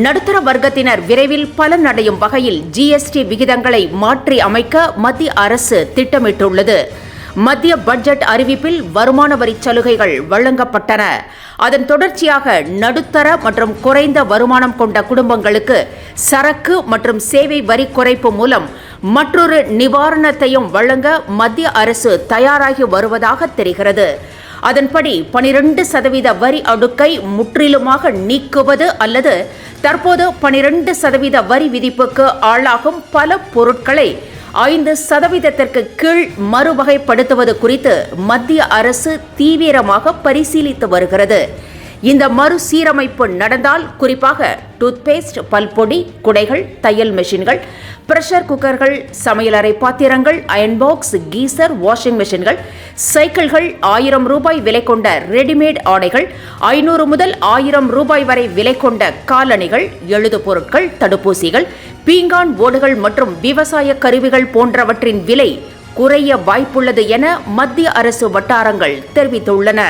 நடுத்தர வர்க்கத்தினர் விரைவில் பலனடையும் வகையில் ஜிஎஸ்டி விகிதங்களை மாற்றி அமைக்க மத்திய அரசு திட்டமிட்டுள்ளது. மத்திய பட்ஜெட் அறிவிப்பில் வருமான வரி சலுகைகள் வழங்கப்பட்டன. அதன் தொடர்ச்சியாக நடுத்தர மற்றும் குறைந்த வருமானம் கொண்ட குடும்பங்களுக்கு சரக்கு மற்றும் சேவை வரி குறைப்பு மூலம் மற்றொரு நிவாரணத்தையும் வழங்க மத்திய அரசு தயாராகி வருவதாக தெரிகிறது. அதன்படி பனிரெண்டு சதவீத வரி அடுக்கை முற்றிலுமாக நீக்குவது அல்லது தற்போது பனிரெண்டு சதவீத வரி விதிப்புக்கு ஆளாகும் பல பொருட்களை ஐந்து சதவீதத்திற்கு கீழ் மறுவகைப்படுத்துவது குறித்து மத்திய அரசு தீவிரமாக பரிசீலித்து வருகிறது. இந்த மறுசீரமைப்பு நடந்தால் குறிப்பாக டூத்பேஸ்ட் பல்பொடி குடைகள் தையல் மெஷின்கள் பிரஷர் குக்கர்கள் சமையலறை பாத்திரங்கள் அயன் பாக்ஸ் கீசர் வாஷிங் மெஷின்கள் சைக்கிள்கள் ஆயிரம் ரூபாய் விலை கொண்ட ரெடிமேட் ஆடைகள் ஐநூறு முதல் ஆயிரம் ரூபாய் வரை விலை கொண்ட காலணிகள் எழுது பொருட்கள் தடுப்பூசிகள் பீங்கான் ஓடுகள் மற்றும் விவசாய கருவிகள் போன்றவற்றின் விலை குறைய வாய்ப்புள்ளது என மத்திய அரசு வட்டாரங்கள் தெரிவித்துள்ளன.